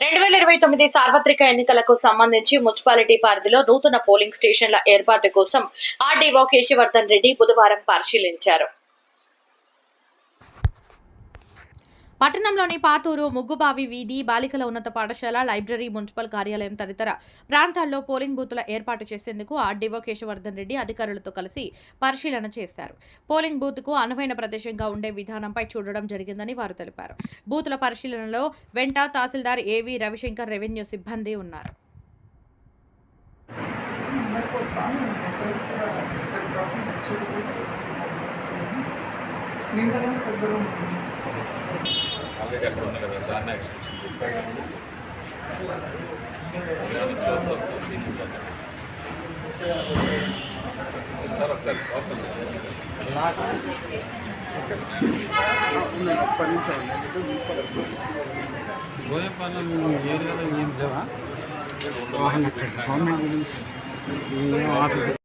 రెండు వేల ఇరవై తొమ్మిది సార్వత్రిక ఎన్నికలకు సంబంధించి మున్సిపాలిటీ పరిధిలో నూతన పోలింగ్ స్టేషన్ల ఏర్పాటు కోసం ఆర్డీఓ కేశవర్ధన్ రెడ్డి బుధవారం పరిశీలించారు. పట్టణంలోని పాతూరు ముగ్గుబావి వీధి బాలికల ఉన్నత పాఠశాల లైబ్రరీ మున్సిపల్ కార్యాలయం తదితర ప్రాంతాల్లో పోలింగ్ బూతుల ఏర్పాటు చేసేందుకు ఆర్డీఓ కేశవర్ధన్ రెడ్డి అధికారులతో కలిసి పరిశీలన చేశారు. పోలింగ్ బూత్కు అనువైన ప్రదేశంగా ఉండే విధానంపై చూడడం జరిగిందని వారు తెలిపారు. బూతుల పరిశీలనలో వెంట తహసీల్దార్ ఏవి రవిశంకర్ రెవెన్యూ సిబ్బంది ఉన్నారు. ఆల్రెడీ అక్కడ ఉంది కదా దాన్ని ఎక్స్టెన్షన్ సార్ ఒకసారి ఓపెన్ చేయండి. బోయపాలెం ఏరియాలో ఏం లేవా గవర్నమెంట్ గురించి ఏం ఆఫీస్